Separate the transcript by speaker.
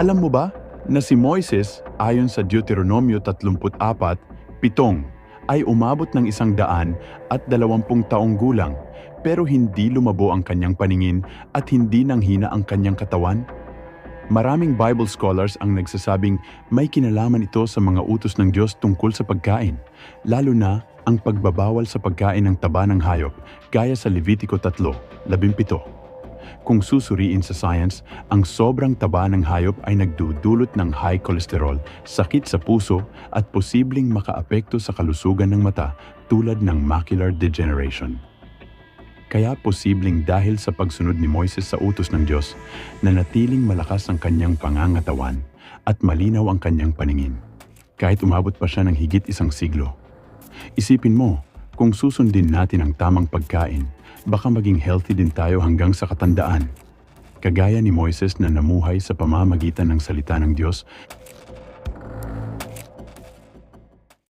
Speaker 1: Alam mo ba na si Moises, ayon sa Deuteronomio 34, pitong, ay umabot ng isang daan at dalawampung taong gulang, pero hindi lumabo ang kanyang paningin at hindi nanghina ang kanyang katawan? Maraming Bible scholars ang nagsasabing may kinalaman ito sa mga utos ng Diyos tungkol sa pagkain, lalo na ang pagbabawal sa pagkain ng taba ng hayop, gaya sa Levitico 3, 17. Kung susuriin sa science, ang sobrang taba ng hayop ay nagdudulot ng high cholesterol, sakit sa puso at posibleng makaapekto sa kalusugan ng mata tulad ng macular degeneration. Kaya posibleng dahil sa pagsunod ni Moises sa utos ng Diyos, nanatiling malakas ang kanyang pangangatawan at malinaw ang kanyang paningin. Kahit umabot pa siya ng higit isang siglo. Isipin mo, kung susundin natin ang tamang pagkain, baka maging healthy din tayo hanggang sa katandaan. Kagaya ni Moises na namuhay sa pamamagitan ng salita ng Diyos